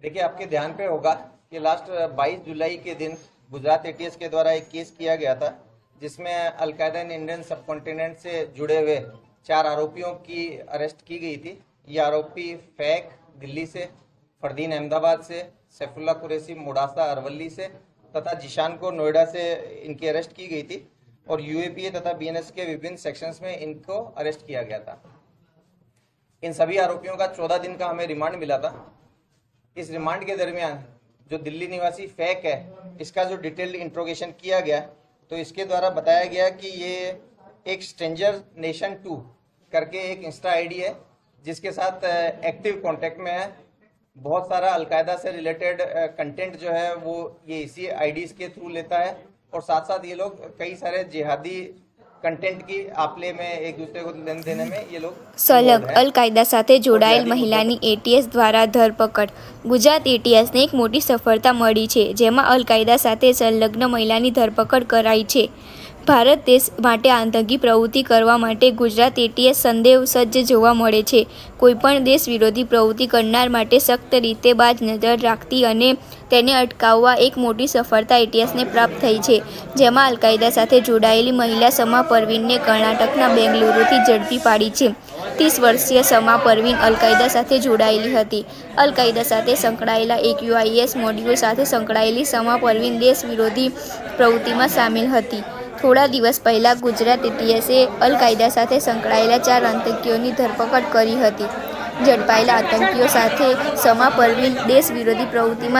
देखिए आपके ध्यान पे होगा कि लास्ट 22 जुलाई के दिन गुजरात एटीएस के द्वारा एक केस किया गया था जिसमें अलकायदा ने इंडियन सब कॉन्टिनेंट से जुड़े हुए चार आरोपियों की अरेस्ट की गई थी ये आरोपी फैक दिल्ली से फरदीन अहमदाबाद से सैफुल्ला कुरैसी मोडासा अरवली से तथा जिशान को नोएडा से इनकी अरेस्ट की गई थी और यूएपीए तथा बीएनएस के विभिन्न सेक्शंस में इनको अरेस्ट किया गया था इन सभी आरोपियों का चौदह दिन का हमें रिमांड मिला था इस रिमांड के दरमियान जो दिल्ली निवासी फैक है इसका जो डिटेल्ड इंट्रोगेशन किया गया तो इसके द्वारा बताया गया कि ये एक स्ट्रेंजर नेशन टू करके एक इंस्टा आईडी है जिसके साथ एक्टिव कांटेक्ट में है बहुत सारा अलकायदा से रिलेटेड कंटेंट जो है वो ये इसी आईडीज के थ्रू लेता है और साथ साथ ये लोग कई सारे जिहादी કન્ટેન્ટ કી આપલે મે એક દૂસરે કો લેન દેને મે યે લોગ સલગ અલ કાયદા સાથે જોડાયેલ મહિલાની એટીએસ દ્વારા ધરપકડ ગુજરાત એટીએસને એક મોટી સફળતા મળી છે જેમાં અલ કાયદા સાથે સંલગ્ન મહિલાની ધરપકડ કરાઈ છે ભારત દેશ માટે આતંકી પ્રવૃત્તિ કરવા માટે ગુજરાત એટીએસ સંદેહ સજ્જ જોવા મળે છે કોઈપણ દેશ વિરોધી પ્રવૃત્તિ કરનાર માટે સખ્ત રીતે બાજ નજર રાખતી અને તેને અટકાવવા એક મોટી સફળતા એટીએસને પ્રાપ્ત થઈ છે જેમાં અલકાયદા સાથે જોડાયેલી મહિલા સમા પરવીનને કર્ણાટકના બેંગલુરુથી ઝડપી પાડી છે ત્રીસ વર્ષીય સમા પરવીન અલકાયદા સાથે જોડાયેલી હતી અલકાયદા સાથે સંકળાયેલા એક યુઆઈએસ મોડ્યુલ સાથે સંકળાયેલી સમા પરવીન દેશ વિરોધી પ્રવૃત્તિમાં સામેલ હતી થોડા દિવસ પહેલાં ગુજરાત ઇતિહાસે અલ કાયદા સાથે સંકળાયેલા ચાર આતંકીઓની ધરપકડ કરી હતી ઝડપાયેલા આતંકીઓ સાથે સમા પરવીન દેશ વિરોધી પ્રવૃત્તિમાં